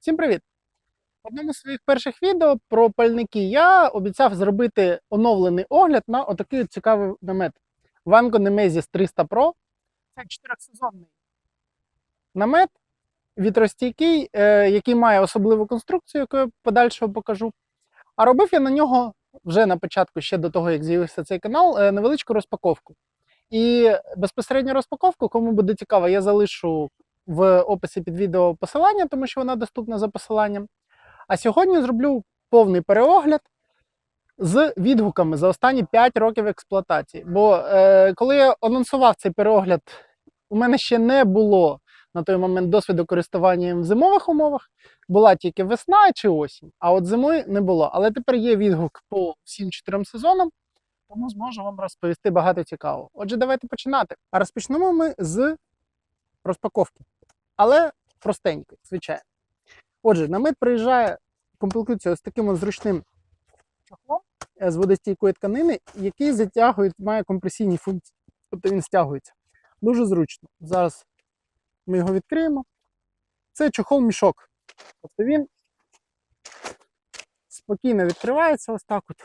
Всім привіт! В одному з своїх перших відео про пальники я обіцяв зробити оновлений огляд на отакий цікавий намет. Vanco Nemesis 300 Pro. Це чотирьохсезонний намет, вітростійкий, е, який має особливу конструкцію, яку я подальшого покажу. А робив я на нього вже на початку, ще до того, як з'явився цей канал, е, невеличку розпаковку. І безпосередньо розпаковку, кому буде цікаво, я залишу в описі під відео посилання, тому що вона доступна за посиланням. А сьогодні зроблю повний переогляд з відгуками за останні 5 років експлуатації. Бо е, коли я анонсував цей переогляд, у мене ще не було на той момент досвіду користування в зимових умовах. Була тільки весна чи осінь, а от зими не було. Але тепер є відгук по всім чотирьом сезонам, тому зможу вам розповісти багато цікавого. Отже, давайте починати. А розпочнемо ми з розпаковки. Але простенько, звичайно. Отже, намет приїжджає, комплектується ось таким зручним чохлом е, з водостійкої тканини, який затягує, має компресійні функції. Тобто він стягується. Дуже зручно. Зараз ми його відкриємо. Це чохол-мішок. Тобто він спокійно відкривається ось так от.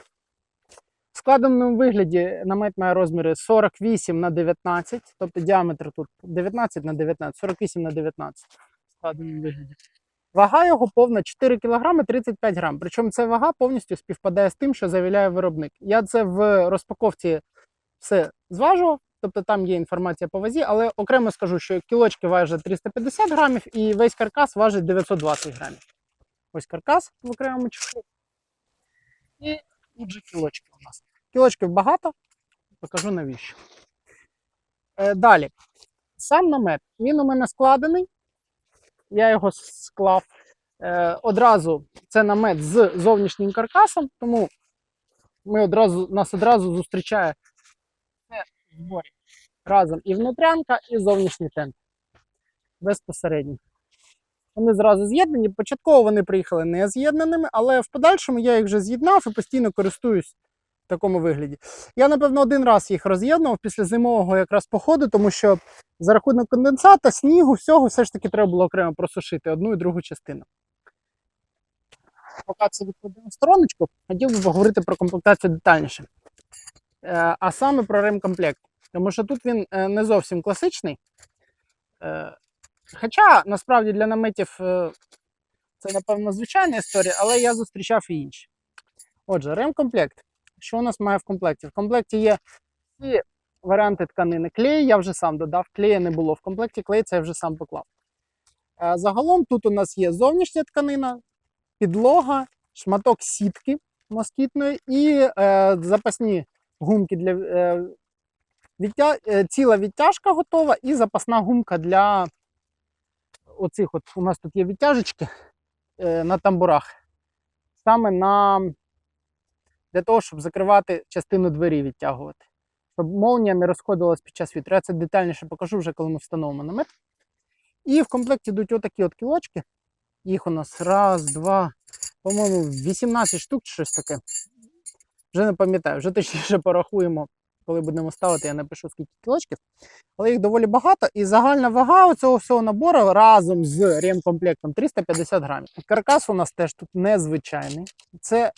Складеному вигляді намет має розміри 48 на 19, тобто діаметр тут 19 на 19, 48 на 19 в складеному вигляді. Вага його повна 4 кг 35 грам. Причому ця вага повністю співпадає з тим, що заявляє виробник. Я це в розпаковці все зважував, тобто там є інформація по вазі, але окремо скажу, що кілочки важать 350 грамів і весь каркас важить 920 грамів. Ось каркас в окремому чехлі. І тут же кілочки у нас. Кілочків багато, покажу навіщо. Е, далі. Сам намет. Він у мене складений. Я його склав е, одразу. Це намет з зовнішнім каркасом, тому ми одразу, нас одразу зустрічає це зборі. Разом і внутрянка, і зовнішній тент. Безпосередньо. Вони зразу з'єднані. Початково вони приїхали не з'єднаними, але в подальшому я їх вже з'єднав і постійно користуюсь в такому вигляді. Я, напевно, один раз їх роз'єднував після зимового якраз походу, тому що за рахунок конденсата, снігу, всього, все ж таки треба було окремо просушити одну і другу частину. Поки це відкладемо стороночку, хотів би поговорити про комплектацію детальніше. Е, а саме про ремкомплект. Тому що тут він е, не зовсім класичний. Е, Хоча насправді для наметів це, напевно, звичайна історія, але я зустрічав і інші. Отже, ремкомплект. Що у нас має в комплекті? В комплекті є всі варіанти тканини. Клей я вже сам додав, клея не було в комплекті, клей це я вже сам поклав. Е, Загалом тут у нас є зовнішня тканина, підлога, шматок сітки москітної і е, запасні гумки для е, відтя... е, ціла відтяжка готова і запасна гумка для оцих от у нас тут є відтяжечки е, на тамбурах. Саме на для того, щоб закривати частину двері відтягувати. Щоб молнія не розходилась під час вітру. Я це детальніше покажу вже, коли ми встановимо намет. І в комплекті йдуть отакі от кілочки. Їх у нас раз, два, по-моєму, 18 штук чи щось таке. Вже не пам'ятаю, вже точніше порахуємо, коли будемо ставити, я напишу скільки кілочків. Але їх доволі багато. І загальна вага цього всього набору разом з ремкомплектом 350 грамів. Каркас у нас теж тут незвичайний. Це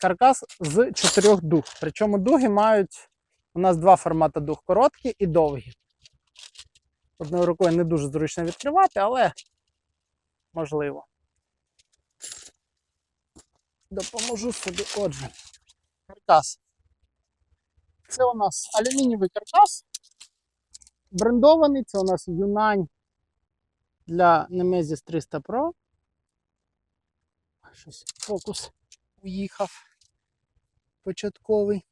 каркас з чотирьох дуг. Причому дуги мають у нас два формати дуг короткі і довгі. Одною рукою не дуже зручно відкривати, але можливо. Допоможу собі. Отже, каркас. Це у нас алюмінієвий каркас. Брендований, це у нас Юнань для Nemesis 300 Pro. Щось фокус уїхав початковий.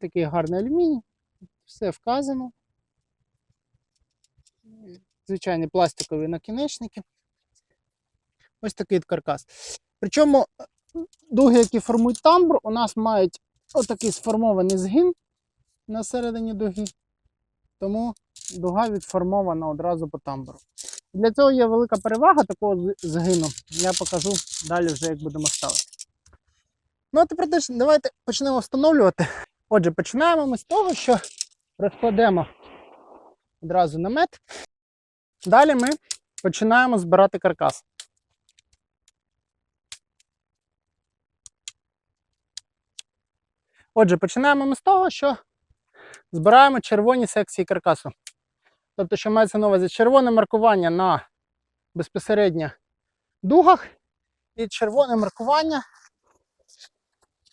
Такий гарний алюміній. Все вказано. Звичайні пластикові накінечники. Ось такий каркас. Причому дуги, які формують тамбур, у нас мають отакий сформований згин на середині дуги. Тому дуга відформована одразу по тамбуру. Для цього є велика перевага такого згину. Я покажу далі вже, як будемо ставити. Ну, а тепер теж давайте почнемо встановлювати. Отже, починаємо ми з того, що розкладемо одразу намет. Далі ми починаємо збирати каркас. Отже, починаємо ми з того, що збираємо червоні секції каркасу. Тобто, що мається на увазі червоне маркування на безпосередньо дугах і червоне маркування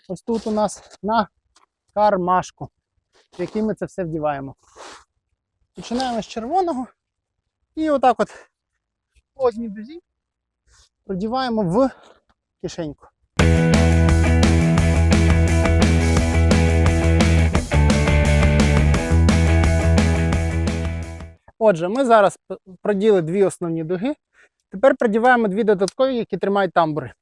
ось тут у нас на кармашку, в який ми це все вдіваємо. Починаємо з червоного і отак от по одній дузі продіваємо в кишеньку. Отже, ми зараз проділи дві основні дуги. Тепер продіваємо дві додаткові, які тримають тамбури.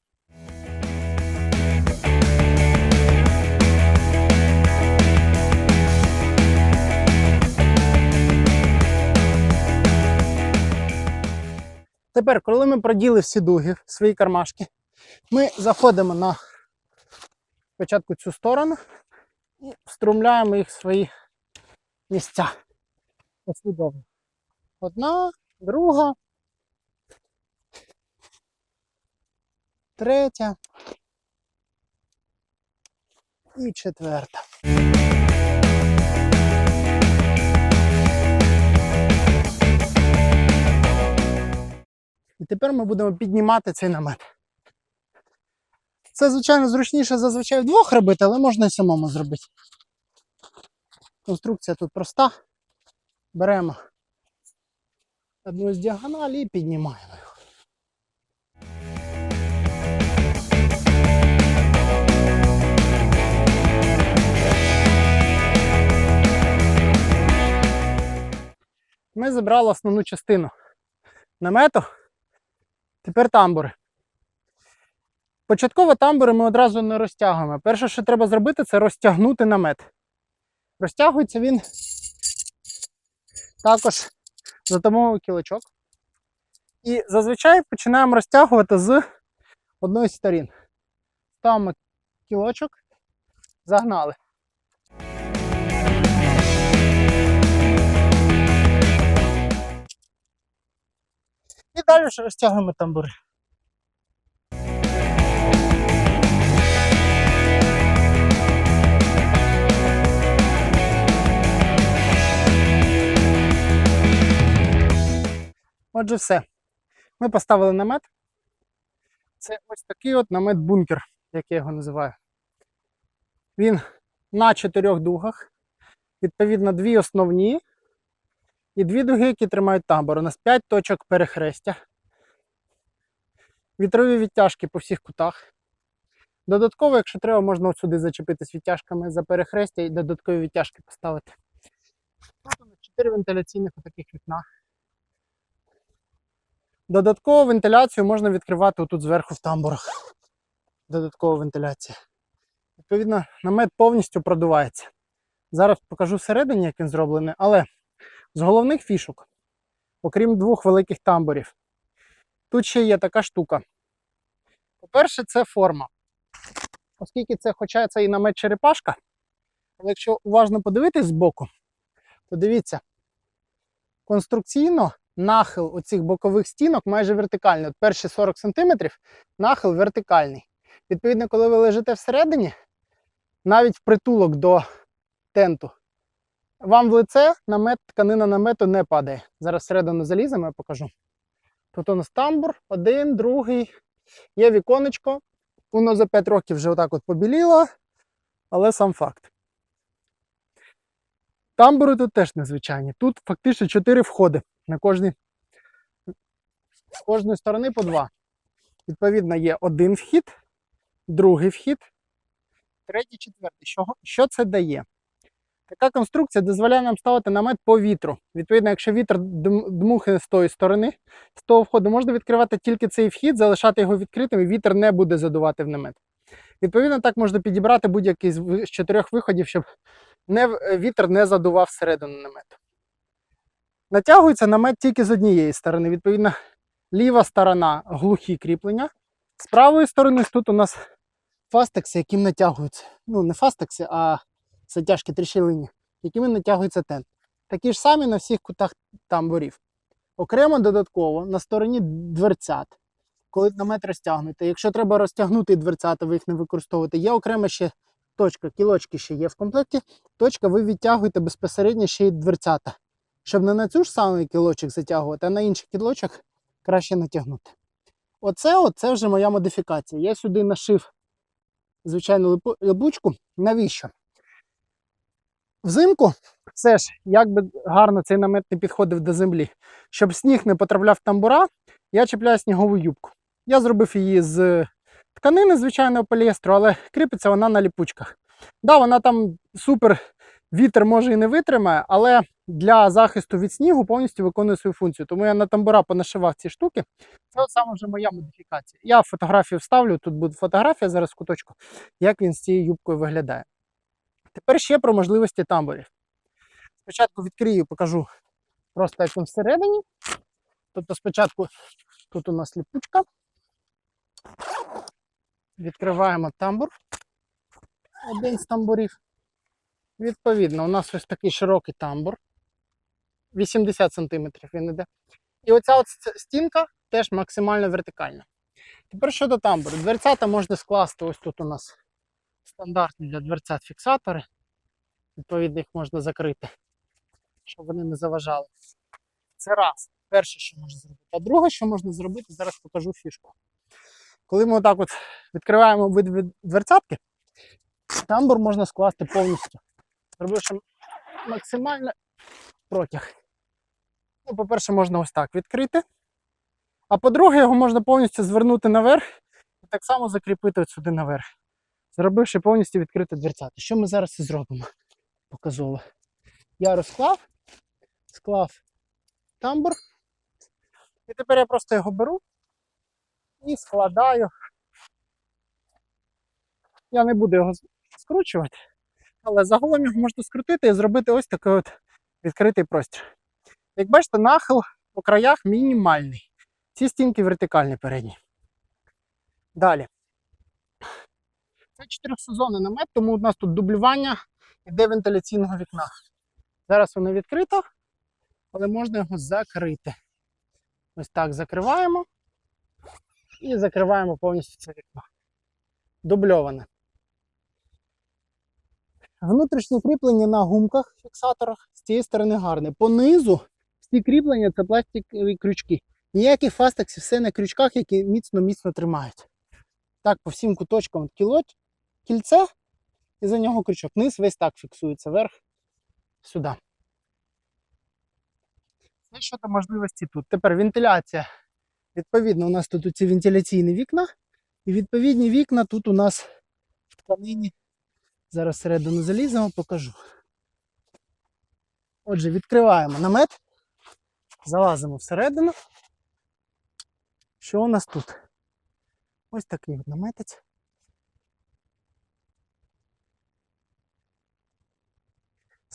Тепер, коли ми проділи всі дуги свої кармашки, ми заходимо на спочатку цю сторону і встромляємо їх в свої місця. Послідовно. Одна, друга, третя і четверта. І тепер ми будемо піднімати цей намет. Це, звичайно, зручніше зазвичай вдвох робити, але можна і самому зробити. Конструкція тут проста. Беремо одну з діагоналі і піднімаємо його. Ми забрали основну частину намету. Тепер тамбури. Початково тамбури ми одразу не розтягуємо. Перше, що треба зробити, це розтягнути намет. Розтягується він також за допомогою кілочок. І зазвичай починаємо розтягувати з одної сторін. Ставимо кілочок, загнали. І далі розтягуємо тамбури. Отже, все. Ми поставили намет. Це ось такий от намет-бункер, як я його називаю. Він на чотирьох дугах. Відповідно, дві основні і дві дуги, які тримають тамбур. У нас 5 точок перехрестя. Вітрові відтяжки по всіх кутах. Додатково, якщо треба, можна от сюди зачепитись відтяжками за перехрестя і додаткові відтяжки поставити. 4 вентиляційних таких вікна. Додаткову вентиляцію можна відкривати отут зверху в тамбурах. Додаткова вентиляція. Відповідно, намет повністю продувається. Зараз покажу всередині, як він зроблений, але з головних фішок, окрім двох великих тамбурів, тут ще є така штука. По-перше, це форма. Оскільки це, хоча це і намет черепашка, але якщо уважно подивитись збоку, то дивіться, конструкційно нахил оцих бокових стінок майже вертикальний. От перші 40 см нахил вертикальний. Відповідно, коли ви лежите всередині, навіть в притулок до тенту, вам в лице намет, тканина намету не падає. Зараз всередину заліземо, я покажу. Тут у нас тамбур, один, другий. Є віконечко. Воно за 5 років вже отак от побіліло, але сам факт. Тамбури тут теж незвичайні. Тут фактично 4 входи на кожній. З кожної сторони по два. Відповідно, є один вхід, другий вхід, третій, четвертий. Що, що це дає? Така конструкція дозволяє нам ставити намет по вітру. Відповідно, якщо вітер дм- дмухне з тої сторони, з того входу можна відкривати тільки цей вхід, залишати його відкритим, і вітер не буде задувати в намет. Відповідно, так можна підібрати будь-який з чотирьох виходів, щоб не, вітер не задував всередину намету. Натягується намет тільки з однієї сторони. Відповідно, ліва сторона глухі кріплення. З правої сторони тут у нас фастекси, яким натягуються. Ну, не фастекси, а затяжки тріщелині, якими натягується тент. Такі ж самі на всіх кутах тамбурів. Окремо додатково на стороні дверцят, коли намет розтягнути. Якщо треба розтягнути дверцята, ви їх не використовуєте, є окремо ще точка, кілочки ще є в комплекті. Точка ви відтягуєте безпосередньо ще й дверцята. Щоб не на цю ж самий кілочок затягувати, а на інший кілочок краще натягнути. Оце, от, це вже моя модифікація. Я сюди нашив звичайну липу- липучку. Навіщо? Взимку все ж, як би гарно цей намет не підходив до землі, щоб сніг не потрапляв в тамбура, я чіпляю снігову юбку. Я зробив її з тканини звичайного поліестру, але кріпиться вона на ліпучках. Да, вона там супер вітер може і не витримає, але для захисту від снігу повністю виконує свою функцію. Тому я на тамбура понашивав ці штуки. Це от саме вже моя модифікація. Я фотографію вставлю, тут буде фотографія зараз в куточку, як він з цією юбкою виглядає. Тепер ще про можливості тамбурів. Спочатку відкрию, покажу просто як він всередині. Тобто спочатку тут у нас ліпучка. Відкриваємо тамбур. Один з тамбурів. Відповідно, у нас ось такий широкий тамбур. 80 см він іде. І оця от стінка теж максимально вертикальна. Тепер щодо тамбуру. Дверцята можна скласти. Ось тут у нас стандартні для дверцят фіксатори. Відповідно, їх можна закрити, щоб вони не заважали. Це раз. Перше, що можна зробити. А друге, що можна зробити, зараз покажу фішку. Коли ми отак от відкриваємо обидві дверцятки, тамбур можна скласти повністю, зробивши максимально протяг. Ну, по-перше, можна ось так відкрити. А по-друге, його можна повністю звернути наверх і так само закріпити от сюди наверх, зробивши повністю відкрити дверцята. Що ми зараз і зробимо? Показово. Я розклав, склав тамбур. І тепер я просто його беру і складаю. Я не буду його скручувати, але загалом його можна скрутити і зробити ось такий от відкритий простір. Як бачите, нахил по краях мінімальний. Ці стінки вертикальні передні. Далі. Це чотирьохсезонний намет, тому у нас тут дублювання іде вентиляційного вікна. Зараз воно відкрито, але можна його закрити. Ось так закриваємо і закриваємо повністю це вікно. Дубльоване. Внутрішнє кріплення на гумках фіксаторах з цієї сторони гарне. Понизу всі кріплення це пластикові крючки. Ніяких фастексів, все на крючках, які міцно-міцно тримають. Так, по всім куточкам кілоч, кільце і за нього крючок. Низ весь так фіксується, верх сюди. Це щодо можливості тут. Тепер вентиляція. Відповідно, у нас тут ці вентиляційні вікна. І відповідні вікна тут у нас в тканині. Зараз всередину заліземо, покажу. Отже, відкриваємо намет, залазимо всередину. Що у нас тут? Ось такий от наметець.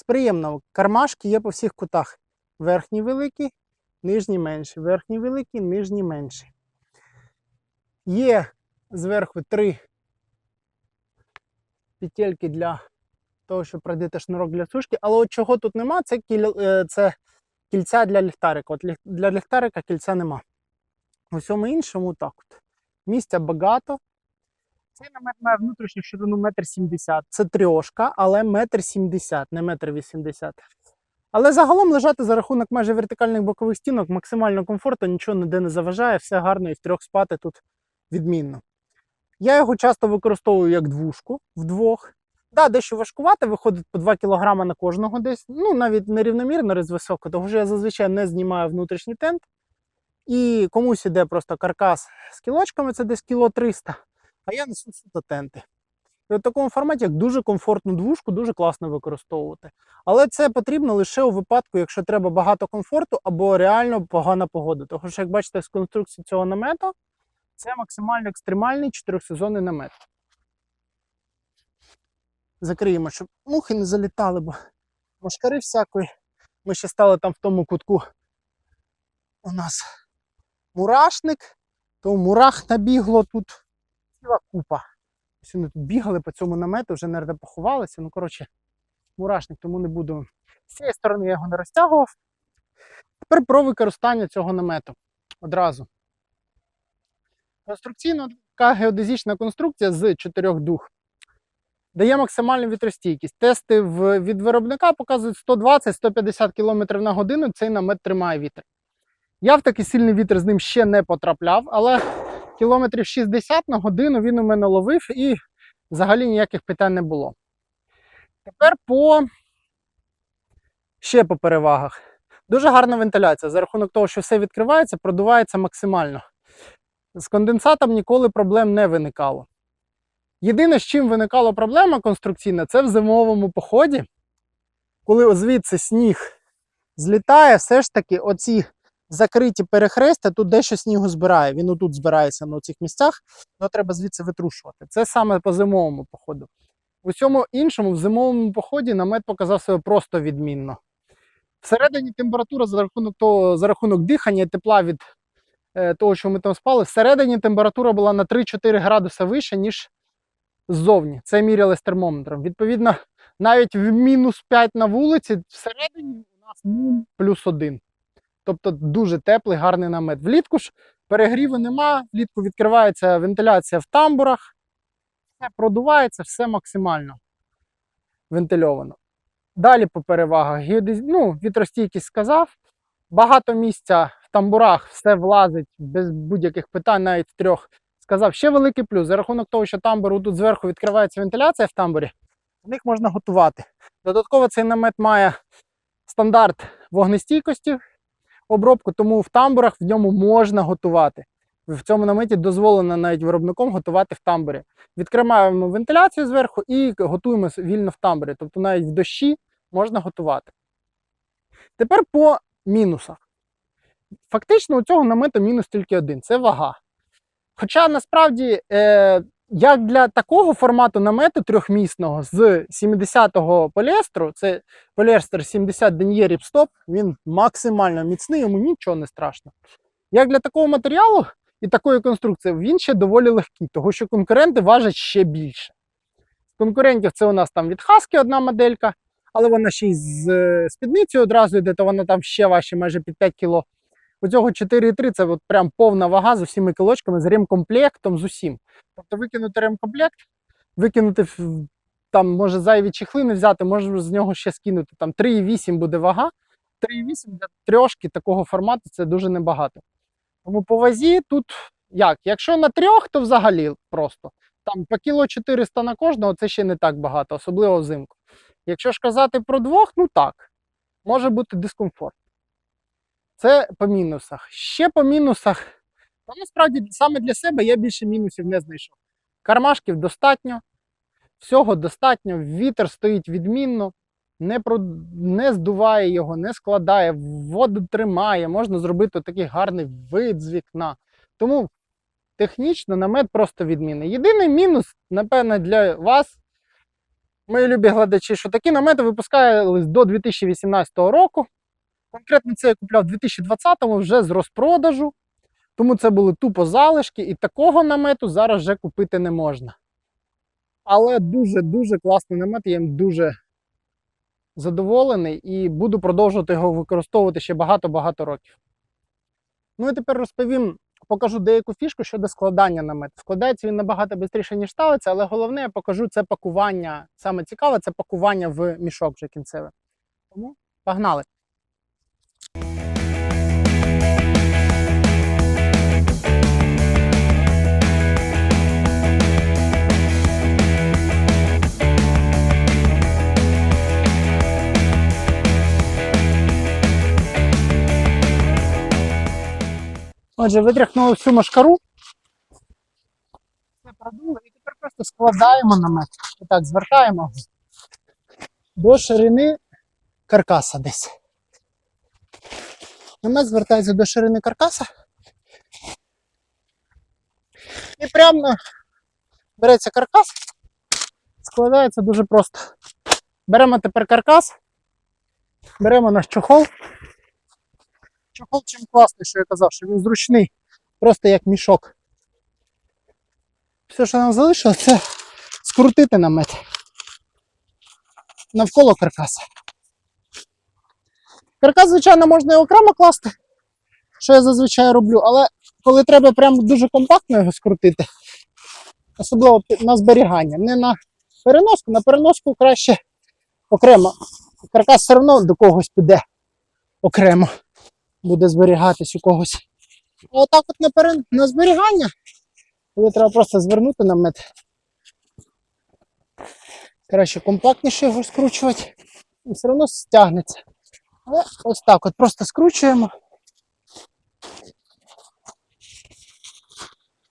З приємного кармашки є по всіх кутах. Верхній великий, нижній менший, верхній великий, нижній менший. Є зверху три петельки для того, щоб продіти шнурок для сушки. Але от чого тут нема, це, кіль... е, це кільця для ліхтарика. От для ліхтарика кільця нема. У всьому іншому так от. Місця багато. Цей намет має внутрішню ширину 1,70 м. Це трьошка, але 1,70 м, не 1,80 м. Але загалом лежати за рахунок майже вертикальних бокових стінок максимально комфортно, нічого ніде не заважає, все гарно і в трьох спати тут відмінно. Я його часто використовую як двушку вдвох. Да, дещо важкувати, виходить по 2 кг на кожного десь. Ну, навіть нерівномірно різ тому що я зазвичай не знімаю внутрішній тент. І комусь іде просто каркас з кілочками, це десь кіло 300, а я несу суто. І в такому форматі як дуже комфортну двушку, дуже класно використовувати. Але це потрібно лише у випадку, якщо треба багато комфорту або реально погана погода. Тому що, як бачите, з конструкції цього намету, це максимально екстремальний чотирьохсезонний намет. Закриємо, щоб мухи не залітали, бо мошкари всякої. Ми ще стали там в тому кутку. У нас мурашник, то мурах набігло тут ціла купа. Ось вони тут бігали по цьому намету, вже не поховалися. Ну, коротше, мурашник, тому не буду. З цієї сторони я його не розтягував. Тепер про використання цього намету одразу. Конструкційно така геодезична конструкція з чотирьох дух. дає максимальну вітростійкість. Тести від виробника показують 120-150 км на годину. Цей намет тримає вітер. Я в такий сильний вітер з ним ще не потрапляв, але кілометрів 60 на годину він у мене ловив і взагалі ніяких питань не було. Тепер по ще по перевагах. Дуже гарна вентиляція. За рахунок того, що все відкривається, продувається максимально. З конденсатом ніколи проблем не виникало. Єдине, з чим виникала проблема конструкційна, це в зимовому поході, коли звідси сніг злітає, все ж таки оці закриті перехрестя, тут дещо снігу збирає. Він отут збирається на цих місцях, але треба звідси витрушувати. Це саме по зимовому походу. В усьому іншому, в зимовому поході намет показав себе просто відмінно. Всередині температура за рахунок того, за рахунок дихання і тепла від е, того, що ми там спали, всередині температура була на 3-4 градуси вища, ніж ззовні. Це міряли з термометром. Відповідно, навіть в мінус 5 на вулиці, всередині у нас плюс 1. Тобто дуже теплий, гарний намет. Влітку ж перегріву нема, влітку відкривається вентиляція в тамбурах, все продувається, все максимально вентильовано. Далі по перевагах. Ну, вітростійкість сказав. Багато місця в тамбурах, все влазить без будь-яких питань, навіть трьох. Сказав, ще великий плюс. За рахунок того, що тамбур тут зверху відкривається вентиляція в тамбурі, в них можна готувати. Додатково цей намет має стандарт вогнестійкості обробку, тому в тамбурах в ньому можна готувати. В цьому наметі дозволено навіть виробником готувати в тамбурі. Відкриваємо вентиляцію зверху і готуємо вільно в тамбурі. Тобто навіть в дощі можна готувати. Тепер по мінусах. Фактично у цього намету мінус тільки один це вага. Хоча насправді, е, як для такого формату намету трьохмісного з 70-го поліестру, це поліестер 70 Ден'є Ріпстоп, він максимально міцний, йому нічого не страшно. Як для такого матеріалу і такої конструкції, він ще доволі легкий, тому що конкуренти важать ще більше. З конкурентів це у нас там від Husky одна моделька, але вона ще й з е, спідницею одразу йде, то вона там ще важче, майже під 5 кг. У цього 4,3 це от прям повна вага з усіма кілочками, з ремкомплектом, з усім. Тобто викинути ремкомплект, викинути там, може, зайві чехли не взяти, може з нього ще скинути. Там 3,8 буде вага. 3,8 для трьошки такого формату це дуже небагато. Тому по вазі тут як? Якщо на трьох, то взагалі просто. Там по кіло 400 на кожного це ще не так багато, особливо взимку. Якщо ж казати про двох, ну так, може бути дискомфорт. Це по мінусах. Ще по мінусах, та насправді саме для себе я більше мінусів не знайшов. Кармашків достатньо, всього достатньо, вітер стоїть відмінно, не, про... не здуває його, не складає, воду тримає, можна зробити такий гарний вид з вікна. Тому технічно намет просто відмінний. Єдиний мінус, напевно, для вас, мої любі глядачі, що такі намети випускались до 2018 року. Конкретно це я купляв у 2020-му вже з розпродажу. Тому це були тупо залишки, і такого намету зараз вже купити не можна. Але дуже-дуже класний намет, я їм дуже задоволений і буду продовжувати його використовувати ще багато-багато років. Ну і тепер розповім, покажу деяку фішку щодо складання намету. Складається він набагато швидше, ніж ставиться, але головне я покажу це пакування. Саме цікаве це пакування в мішок вже кінцеве. Тому погнали! Отже, витряхнули всю машкару. Все продули і тепер просто складаємо намет. Отак, звертаємо до ширини каркаса десь. Намет звертається до ширини каркаса. І прямо береться каркас, складається дуже просто. Беремо тепер каркас, беремо наш чохол. Чохол чим класний, що я казав, що він зручний, просто як мішок. Все, що нам залишилось, це скрутити намет навколо каркаса. Каркас, звичайно, можна і окремо класти, що я зазвичай роблю, але коли треба прям дуже компактно його скрутити, особливо на зберігання, не на переноску. На переноску краще окремо. Каркас все одно до когось піде окремо. Буде зберігатись у когось. Отак от на, перен... на зберігання. Коли треба просто звернути намет. Краще компактніше його скручувати. І все одно стягнеться. Але ось так от просто скручуємо.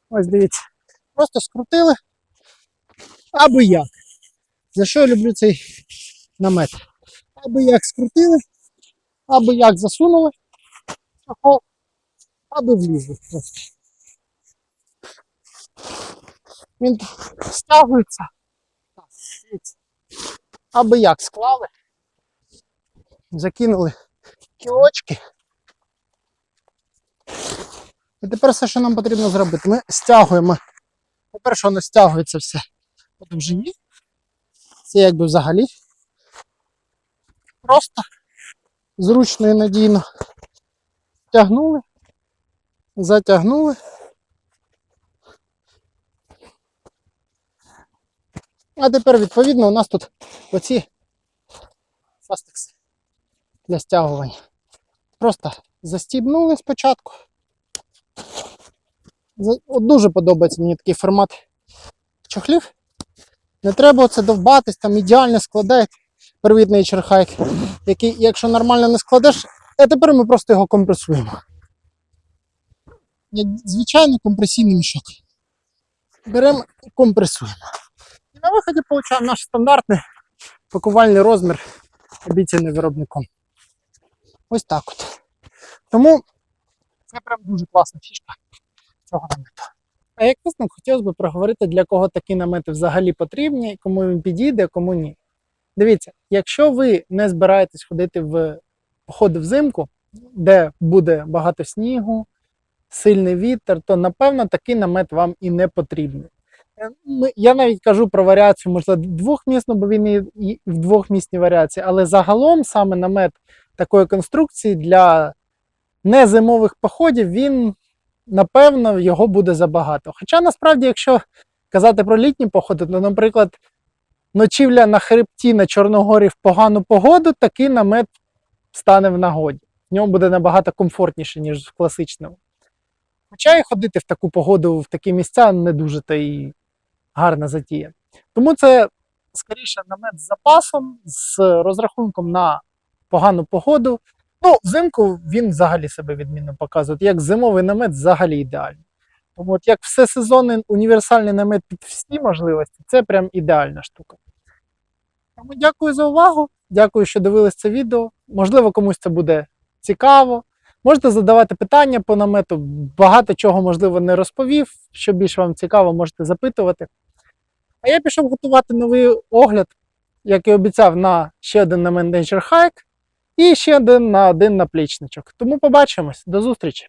Ось дивіться. Просто скрутили. Або як. За що я люблю цей намет? Або як скрутили, або як засунули, чохол, або влізли. Він стягується. Або як склали, закинули кілочки. І тепер все, що нам потрібно зробити, ми стягуємо. По-перше, воно стягується все по довжині. Це якби взагалі просто зручно і надійно. Тягнули, затягнули. А тепер, відповідно, у нас тут оці фастекси для стягування. Просто застібнули спочатку. От дуже подобається мені такий формат чохлів. Не треба оце довбатись, там ідеально складати первітний черхайк, який, якщо нормально не складеш, а тепер ми просто його компресуємо. Як звичайний компресійний мішок. Беремо і компресуємо. І на виході отримуємо наш стандартний пакувальний розмір, обіцяний виробником. Ось так от. Тому це прям дуже класна фішка цього намету. А як висновок, хотілося б проговорити, для кого такі намети взагалі потрібні, кому він підійде, кому ні. Дивіться, якщо ви не збираєтесь ходити в походи взимку, де буде багато снігу, сильний вітер, то напевно такий намет вам і не потрібний. Е, я навіть кажу про варіацію, можливо, двохмісну, бо він і, в двохмісній варіації, але загалом саме намет такої конструкції для незимових походів він напевно, його буде забагато. Хоча насправді, якщо казати про літні походи, то, наприклад, ночівля на хребті на Чорногорі в погану погоду, такий намет стане в нагоді. В ньому буде набагато комфортніше, ніж в класичному. Хоча і ходити в таку погоду, в такі місця не дуже та й гарна затія. Тому це скоріше намет з запасом, з розрахунком на погану погоду. Ну, взимку він взагалі себе відмінно показує. Як зимовий намет взагалі ідеальний. Тому от як всесезонний універсальний намет під всі можливості, це прям ідеальна штука. Тому дякую за увагу. Дякую, що дивились це відео. Можливо, комусь це буде цікаво. Можете задавати питання по намету. Багато чого, можливо, не розповів. Що більше вам цікаво, можете запитувати. А я пішов готувати новий огляд, як і обіцяв, на ще один намет Nature Hike і ще один на один наплічничок. Тому побачимось. До зустрічі!